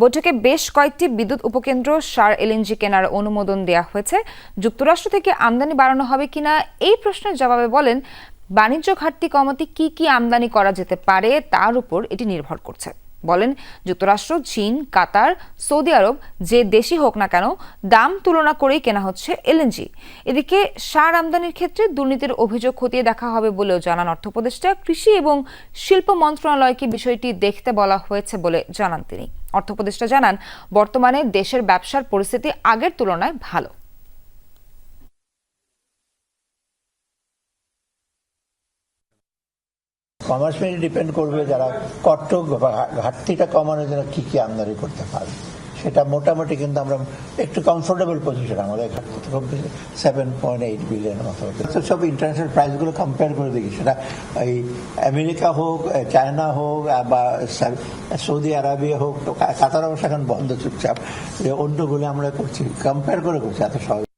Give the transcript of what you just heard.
বৈঠকে বেশ কয়েকটি বিদ্যুৎ উপকেন্দ্র সার এলএনজি কেনার অনুমোদন দেওয়া হয়েছে। যুক্তরাষ্ট্র থেকে আমদানি বাড়ানো হবে কিনা এই প্রশ্নের জবাবে বলেন, বাণিজ্য ঘাটতি কমাতে কি কি আমদানি করা যেতে পারে তার উপর এটি নির্ভর করছে। বলেন, যুক্তরাষ্ট্র, চীন, কাতার, সৌদি আরব যে দেশই হোক না কেন দাম তুলনা করেই কেনা হচ্ছে এলএনজি এদিকে সার আমদানির ক্ষেত্রে দুর্নীতির অভিযোগ খতিয়ে দেখা হবে বলেও জানান অর্থ উপদেষ্টা কৃষি এবং শিল্প মন্ত্রণালয়কে বিষয়টি দেখতে বলা হয়েছে বলে জানান তিনি। অর্থ উপদেষ্টা জানান, বর্তমানে দেশের ব্যবসার পরিস্থিতি আগের তুলনায় ভালো। কমার্স মিলে ডিপেন্ড করবে যারা কট্ট ঘাটতিটা কমানোর জন্য কি কি আমদানি করতে পারবে সেটা মোটামুটি কিন্তু আমরা একটু কমফোর্টেবল পজিশন আমাদের খুব সেভেন পয়েন্ট এইট বিলিয়ন মতো তো সব ইন্টারন্যাশনাল প্রাইসগুলো কম্পেয়ার করে দেখি। সেটা এই আমেরিকা হোক চায়না হোক বা সৌদি আরবিয়া হোক কাতার অবশ্য এখন বন্ধ চুপচাপ। অন্যগুলো আমরা করছি কম্পেয়ার করে করছি, এত সহজ